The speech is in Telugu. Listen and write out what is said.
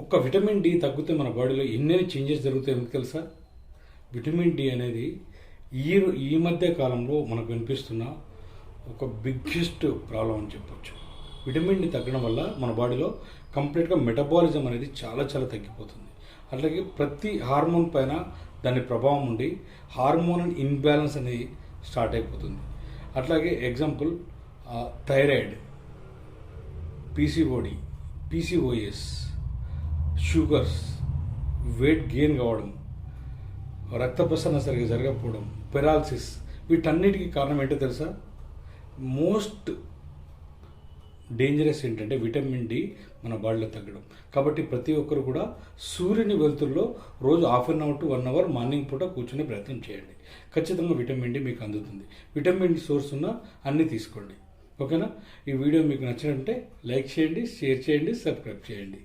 ఒక్క విటమిన్ డి తగ్గితే మన బాడీలో ఎన్నెన్ని చేంజెస్ జరుగుతాయి ఎందుకు తెలుసా? విటమిన్ డి అనేది ఈ ఈ మధ్య కాలంలో మనకు వినిపిస్తున్న ఒక బిగ్గెస్ట్ ప్రాబ్లం అని చెప్పొచ్చు. విటమిన్ డి తగ్గడం వల్ల మన బాడీలో కంప్లీట్గా మెటబాలిజం అనేది చాలా చాలా తగ్గిపోతుంది. అట్లాగే ప్రతి హార్మోన్ పైన దాని ప్రభావం ఉండి హార్మోన్ ఇన్బ్యాలెన్స్ అనేది స్టార్ట్ అయిపోతుంది. అట్లాగే example thyroid PCOD PCOS sugars weight gain కావడం రక్త ప్రసరణ సరిగ్గా జరగకపోవడం పెరాలసిస్ వీటన్నిటికీ కారణం ఏంటో తెలుసా? మోస్ట్ డేంజరస్ ఏంటంటే విటమిన్ డి మన బాడీలో తగ్గడం. కాబట్టి ప్రతి ఒక్కరు కూడా సూర్యుని వెలుతుల్లో రోజు half an hour to one hour morning పూట కూర్చునే ప్రయత్నం చేయండి. ఖచ్చితంగా విటమిన్ డి మీకు అందుతుంది. విటమిన్ డి సోర్స్ ఉన్న అన్నీ తీసుకోండి. ఓకేనా? ఈ వీడియో మీకు నచ్చినట్టే లైక్ చేయండి షేర్ చేయండి సబ్స్క్రైబ్ చేయండి.